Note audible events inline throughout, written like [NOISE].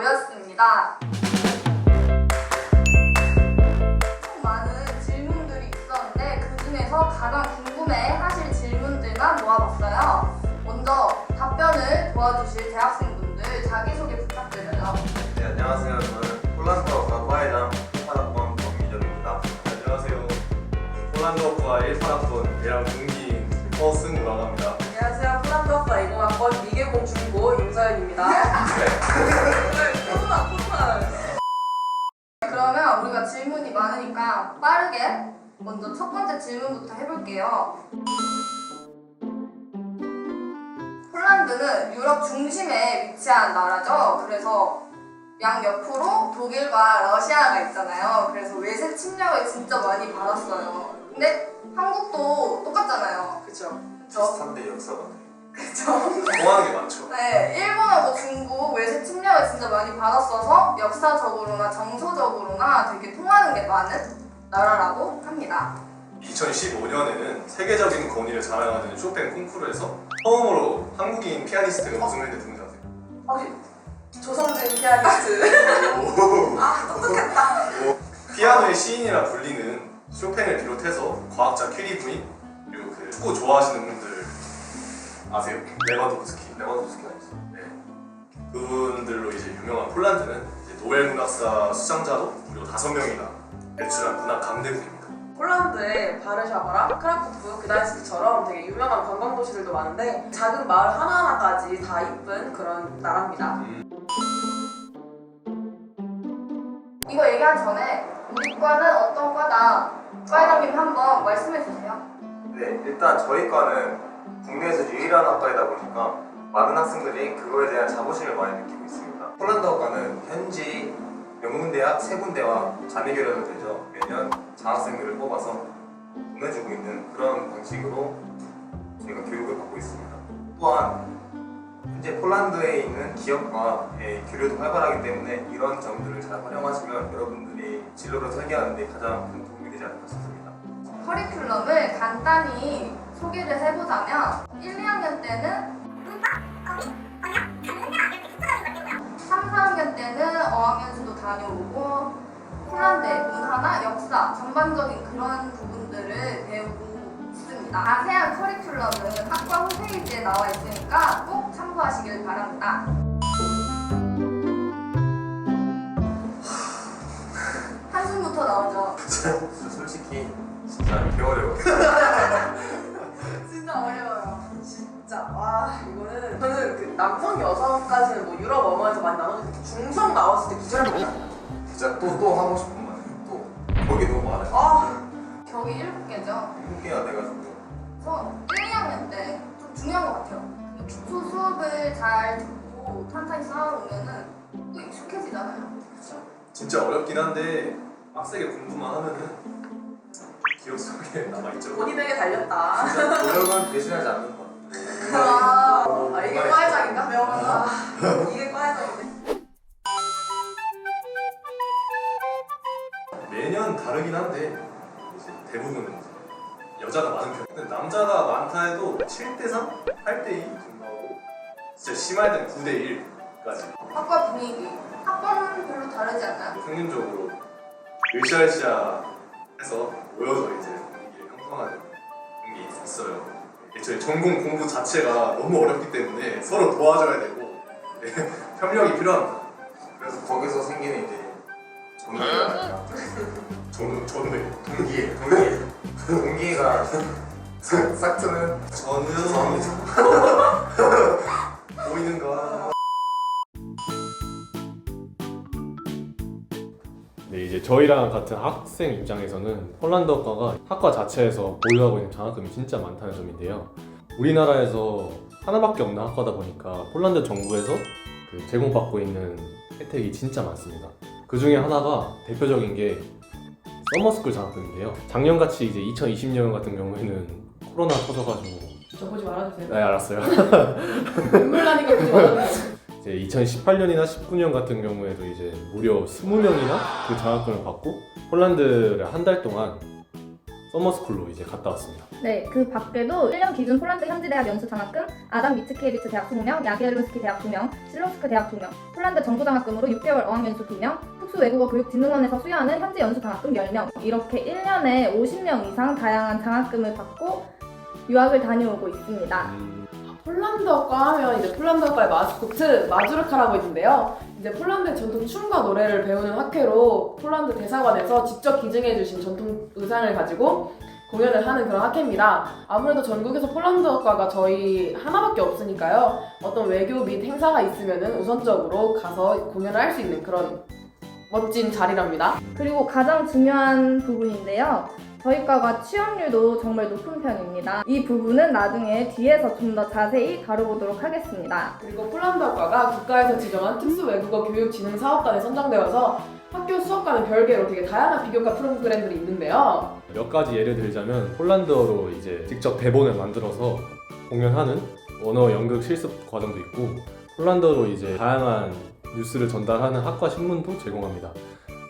모였습니다. 총 많은 질문들이 있었는데 그 중에서 가장 궁금해 하실 질문들만 모아봤어요. 먼저 답변을 도와주실 대학생분들 자기소개 부탁드려요. 네, 안녕하세요. 저는 폴란드어 과 과회장 8학번 정미정입니다. 안녕하세요. 폴란드어 과 1파학번 대학 동기인 허승우라고 합니다. 볼게요. 폴란드는 유럽 중심에 위치한 나라죠. 그래서 양 옆으로 독일과 러시아가 있잖아요. 그래서 외세 침략을 진짜 많이 받았어요. 근데 한국도 똑같잖아요. 그쵸. 그쵸? 비슷한데 역사가 콩쿠르에서 처음으로 한국인 피아니스트가 우승을 했는데 누군지 아세요? 혹시 조성진 피아니스트. 아 똑똑했다. 피아노의 시인이라 불리는 쇼팽을 비롯해서 과학자 큐리 부인 그리고 그 축구 좋아하시는 분들 아세요? 레반도프스키 레반도프스키 아니었어? 네. 그분들로 이제 유명한 폴란드는 이제 노벨 문학사 수상자도 무려 다섯 명이나 배출한 문학 강대국입니다. 폴란드에 바르샤바랑 크라쿠프, 그다인스크처럼 되게 유명한 관광 도시들도 많은데 작은 마을 하나하나까지 다 이쁜 그런 나라입니다. 이거 얘기하기 전에 우리 과는 어떤 과다? 과장님 한번 말씀해 주세요. 네, 일단 저희 과는 국내에서 유일한 학과이다 보니까 많은 학생들이 그거에 대한 자부심을 많이 느끼고 있습니다. 폴란드어과는 현지 명문대학 세 군데와 자매 결연을 되죠. 매년 장학생들을 뽑아서 보내주고 있는 그런 방식으로 저희가 교육을 받고 있습니다. 또한 현재 폴란드에 있는 기업과의 교류도 활발하기 때문에 이런 점들을 잘 활용하시면 여러분들이 진로를 설계하는 데 가장 큰 도움이 되지 않을까 싶습니다. 커리큘럼을 간단히 소개를 해보자면 1, 2학년 때는 3, 4학년 때는 어학연수도 다녀오고 폴란드의 문화나 역사 전반적인 그런 부분들을 배우고 있습니다. 자세한 커리큘럼은 학과 홈페이지에 나와 있으니까 꼭 참고하시길 바랍니다. 한숨부터 나오죠. 솔직히 진짜 개어려워. [LAUGHS] 진짜 어려워요. 진짜 와 이거는 저는 그 남성 여성까지는 뭐 유럽 어머에서 많이 나눠지는데 중성 나왔을 때 기절했어요. 진짜 또 또 하고 싶은 말. 또 거기 너무 많아요. 아 격이 7개죠. 일곱 개가 돼가지고 그래서 1, 2학년 때 좀 중요한 것 같아요. 그 기초 수업을 잘 듣고 탄탄히 쌓아오면은 또 익숙해지잖아요. 진짜 어렵긴 한데 빡세게 공부만 하면은 기억 속에 남아있죠. 본인에게 달렸다. 진짜 노력은 배신하지 않는 아, 어, 아 이게 정말 과외장인가? 명언아. 이게 과외장인데. 매년 다르긴 한데 이제 대부분 여자가 많은 편. 근데 남자가 많다 해도 7대 3, 8대 2 정도 하고 진짜 심할 때는 9대 1까지. 학과 분위기, 학번 별로 다르지 않나요? 평균적으로 으쌰으쌰 해서 모여서 이제 분위기를 형성하는 게 있어요. 애초에 전공 공부 자체가 너무 어렵기 때문에 서로 도와줘야 되고 네, [LAUGHS] 협력이 필요합니다. 그래서 거기서 생기는 이제 정의가 아니라 저는 저는 동기에 동기에 동기가 싹, 싹 트는 저는 [LAUGHS] 이제 저희랑 같은 학생 입장에서는 폴란드어과가 학과 자체에서 보유하고 있는 장학금이 진짜 많다는 점인데요. 우리나라에서 하나밖에 없는 학과다 보니까 폴란드 정부에서 그 제공받고 있는 혜택이 진짜 많습니다. 그 중에 하나가 대표적인 게 서머스쿨 장학금인데요. 작년같이 이제 2020년 같은 경우에는 코로나 터져가지고 저 보지 말아주세요. 네 알았어요. 눈물 나니까 보지 말아주세요. 이제 2018년이나 19년 같은 경우에도 이제 무려 20명이나 그 장학금을 받고 폴란드를 한 달 동안 서머스쿨로 이제 갔다 왔습니다. 네, 그 밖에도 1년 기준 폴란드 현지대학 연수 장학금, 아담 미츠키에비츠 대학 20명, 야기엘론스키 대학 2명, 실로스크 대학 2명, 폴란드 정부 장학금으로 6개월 어학 연수 2명, 특수 외국어 교육 진흥원에서 수여하는 현지 연수 장학금 10명, 이렇게 1년에 50명 이상 다양한 장학금을 받고 유학을 다녀오고 있습니다. 음, 폴란드어과 하면 이제 폴란드어과의 마스코트 마주르카라고 있는데요. 이제 폴란드 전통 춤과 노래를 배우는 학회로 폴란드 대사관에서 직접 기증해주신 전통 의상을 가지고 공연을 하는 그런 학회입니다. 아무래도 전국에서 폴란드어과가 저희 하나밖에 없으니까요. 어떤 외교 및 행사가 있으면은 우선적으로 가서 공연을 할 수 있는 그런 멋진 자리랍니다. 그리고 가장 중요한 부분인데요. 저희 과가 취업률도 정말 높은 편입니다. 이 부분은 나중에 뒤에서 좀 더 자세히 다뤄보도록 하겠습니다. 그리고 폴란드어과가 국가에서 지정한 특수 외국어 교육 진흥 사업단에 선정되어서 학교 수업과는 별개로 되게 다양한 비교과 프로그램들이 있는데요. 몇 가지 예를 들자면 폴란드어로 이제 직접 대본을 만들어서 공연하는 언어 연극 실습 과정도 있고 폴란드어로 이제 다양한 뉴스를 전달하는 학과 신문도 제공합니다.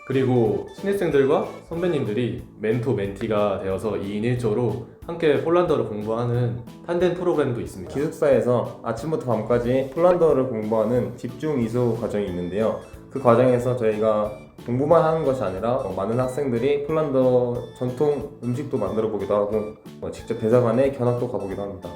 그리고 신입생들과 선배님들이 멘토 멘티가 되어서 2인 1조로 함께 폴란드어를 공부하는 탄덴 프로그램도 있습니다. 기숙사에서 아침부터 밤까지 폴란드어를 공부하는 집중 이수 과정이 있는데요. 그 과정에서 저희가 공부만 하는 것이 아니라 어, 많은 학생들이 폴란드어 전통 음식도 만들어 보기도 하고 어, 직접 대사관에 견학도 가보기도 합니다.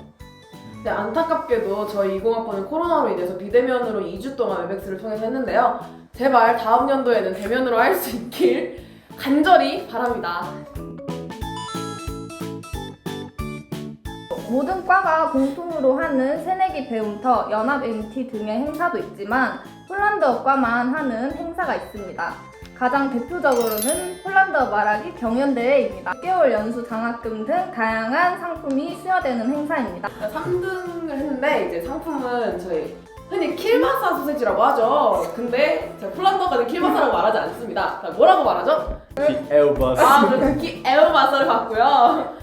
네, 안타깝게도 저희 20학번은 코로나로 인해서 비대면으로 2주 동안 웹엑스를 통해서 했는데요. 제발 다음 연도에는 대면으로 할 수 있길 간절히 바랍니다. 모든 과가 공통으로 하는 새내기 배움터, 연합 MT 등의 행사도 있지만 폴란드어과만 하는 행사가 있습니다. 가장 대표적으로는 폴란드어 말하기 경연대회입니다. 6개월 연수 장학금 등 다양한 상품이 수여되는 행사입니다. 3등을 했는데 이제 상품은 저희 흔히 킬마사 소세지라고 하죠. 근데 제가 폴란드어까지 킬마사라고 말하지 않습니다. 자, 뭐라고 말하죠? 에어바스 아, 그 쿠키 에어마사를 받고요.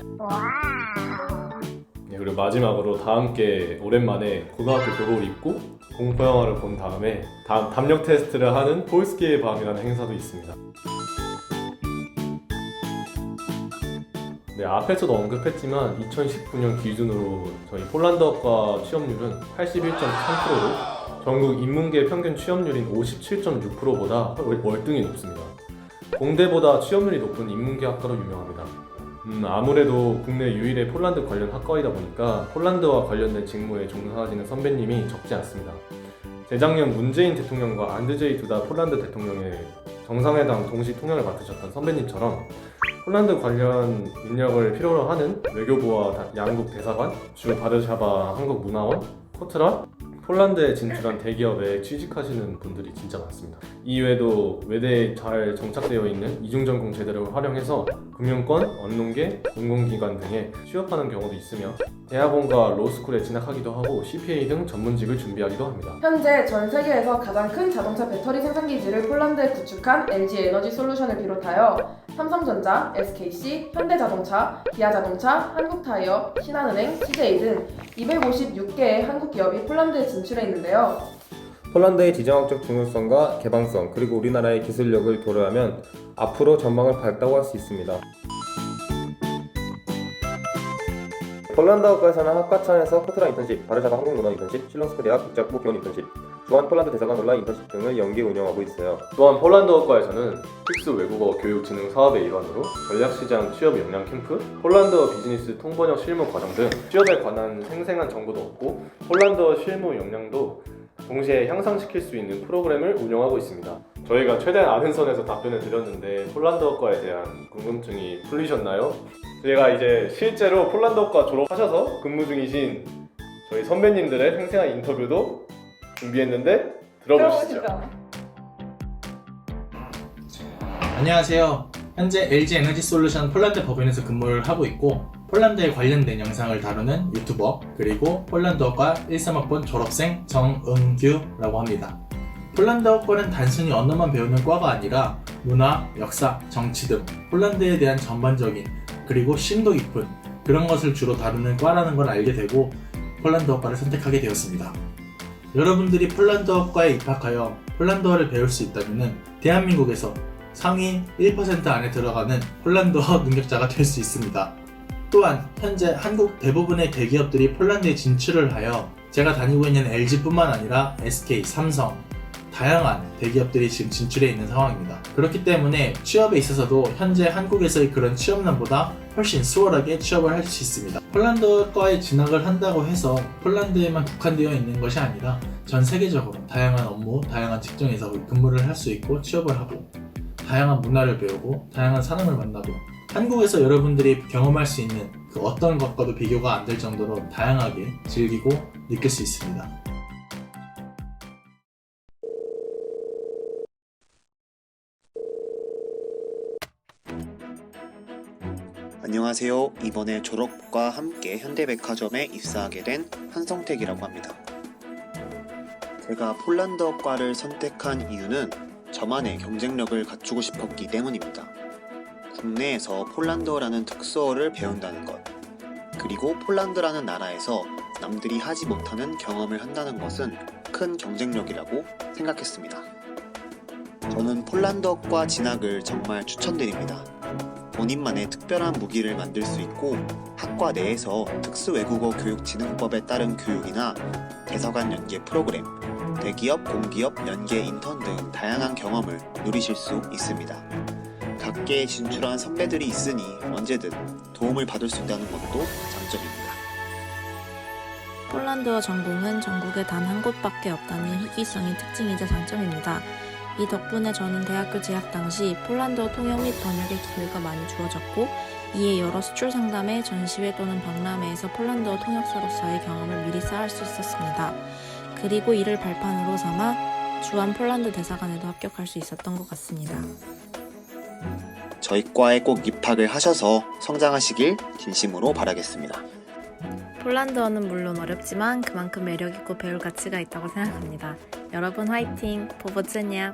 네, 그리고 마지막으로 다 함께 오랜만에 고등학교 교복을 입고 공포 영화를 본 다음에 다음 담력 테스트를 하는 폴스키의 밤이라는 행사도 있습니다. 네, 앞에서도 언급했지만 2019년 기준으로 저희 폴란드어과 취업률은 81.3%로 전국 인문계 평균 취업률인 57.6%보다 월등히 높습니다. 공대보다 취업률이 높은 인문계 학과로 유명합니다. 음, 아무래도 국내 유일의 폴란드 관련 학과이다 보니까 폴란드와 관련된 직무에 종사하시는 선배님이 적지 않습니다. 재작년 문재인 대통령과 안드제이 두다 폴란드 대통령의 정상회담 동시 통역을 맡으셨던 선배님처럼 폴란드 관련 인력을 필요로 하는 외교부와 다- 양국 대사관, 주 바르샤바 한국문화원, 코트라, 폴란드에 진출한 대기업에 취직하시는 분들이 진짜 많습니다. 이외에도 외대에 잘 정착되어 있는 이중전공 제도를 활용해서 금융권, 언론계, 공공기관 등에 취업하는 경우도 있으며 대학원과 로스쿨에 진학하기도 하고 CPA 등 전문직을 준비하기도 합니다. 현재 전 세계에서 가장 큰 자동차 배터리 생산 기지를 폴란드에 구축한 LG 에너지 솔루션을 비롯하여 삼성전자, SKC, 현대자동차, 기아자동차, 한국타이어, 신한은행, CJ 등 256개의 한국 기업이 폴란드에 진출해 있는데요. 폴란드의 지정학적 중요성과 개방성 그리고 우리나라의 기술력을 고려하면 앞으로 전망을 밝다고 할 수 있습니다. 폴란드어과에서는 학과청에서 코트라 인턴십, 바르샤바 한국문화 인턴십, 실롱스크 대학 국제학부 기원 인턴십, 주한 폴란드 대사관 온라인 인턴십 등을 연계 운영하고 있어요. 또한 폴란드어과에서는 특수 외국어 교육 진흥 사업의 일환으로 전략시장 취업 역량 캠프, 폴란드어 비즈니스 통번역 실무 과정 등 취업에 관한 생생한 정보도 얻고 폴란드어 실무 역량도 동시에 향상시킬 수 있는 프로그램을 운영하고 있습니다. 저희가 최대한 아는 선에서 답변을 드렸는데 폴란드어과에 대한 궁금증이 풀리셨나요? 제가 이제 실제로 폴란드어과 졸업하셔서 근무 중이신 저희 선배님들의 생생한 인터뷰도 준비했는데 들어보시죠. 안녕하세요. 현재 LG 에너지 솔루션 폴란드 법인에서 근무를 하고 있고 폴란드에 관련된 영상을 다루는 유튜버 그리고 폴란드어과 13학번 졸업생 정은규라고 합니다. 폴란드어과는 단순히 언어만 배우는 과가 아니라 문화, 역사, 정치 등 폴란드에 대한 전반적인 그리고 심도 깊은 그런 것을 주로 다루는 과라는 걸 알게 되고 폴란드어과를 선택하게 되었습니다. 여러분들이 폴란드어과에 입학하여 폴란드어를 배울 수 있다면 대한민국에서 상위 1% 안에 들어가는 폴란드어 능력자가 될 수 있습니다. 또한 현재 한국 대부분의 대기업들이 폴란드에 진출을 하여 제가 다니고 있는 LG뿐만 아니라 SK, 삼성, 다양한 대기업들이 지금 진출해 있는 상황입니다. 그렇기 때문에 취업에 있어서도 현재 한국에서의 그런 취업난보다 훨씬 수월하게 취업을 할 수 있습니다. 폴란드과에 진학을 한다고 해서 폴란드에만 국한되어 있는 것이 아니라 전 세계적으로 다양한 업무, 다양한 직종에서 근무를 할 수 있고 취업을 하고 다양한 문화를 배우고 다양한 사람을 만나고 한국에서 여러분들이 경험할 수 있는 그 어떤 것과도 비교가 안 될 정도로 다양하게 즐기고 느낄 수 있습니다. 안녕하세요. 이번에 졸업과 함께 현대백화점에 입사하게 된 한성택이라고 합니다. 제가 폴란드어과를 선택한 이유는 저만의 경쟁력을 갖추고 싶었기 때문입니다. 국내에서 폴란드어라는 특수어를 배운다는 것, 그리고 폴란드라는 나라에서 남들이 하지 못하는 경험을 한다는 것은 큰 경쟁력이라고 생각했습니다. 저는 폴란드어과 진학을 정말 추천드립니다. 본인만의 특별한 무기를 만들 수 있고 학과 내에서 특수 외국어 교육 진흥법에 따른 교육이나 대사관 연계 프로그램, 대기업, 공기업 연계 인턴 등 다양한 경험을 누리실 수 있습니다. 각계에 진출한 선배들이 있으니 언제든 도움을 받을 수 있다는 것도 장점입니다. 폴란드어 전공은 전국에 단 한 곳밖에 없다는 희귀성이 특징이자 장점입니다. 이 덕분에 저는 대학교 재학 당시 폴란드어 통역 및 번역의 기회가 많이 주어졌고 이에 여러 수출 상담회, 전시회 또는 박람회에서 폴란드어 통역사로서의 경험을 미리 쌓을 수 있었습니다. 그리고 이를 발판으로 삼아 주한 폴란드 대사관에도 합격할 수 있었던 것 같습니다. 저희 과에 꼭 입학을 하셔서 성장하시길 진심으로 바라겠습니다. 폴란드어는 물론 어렵지만 그만큼 매력있고 배울 가치가 있다고 생각합니다. 여러분 화이팅! 보보츠냐!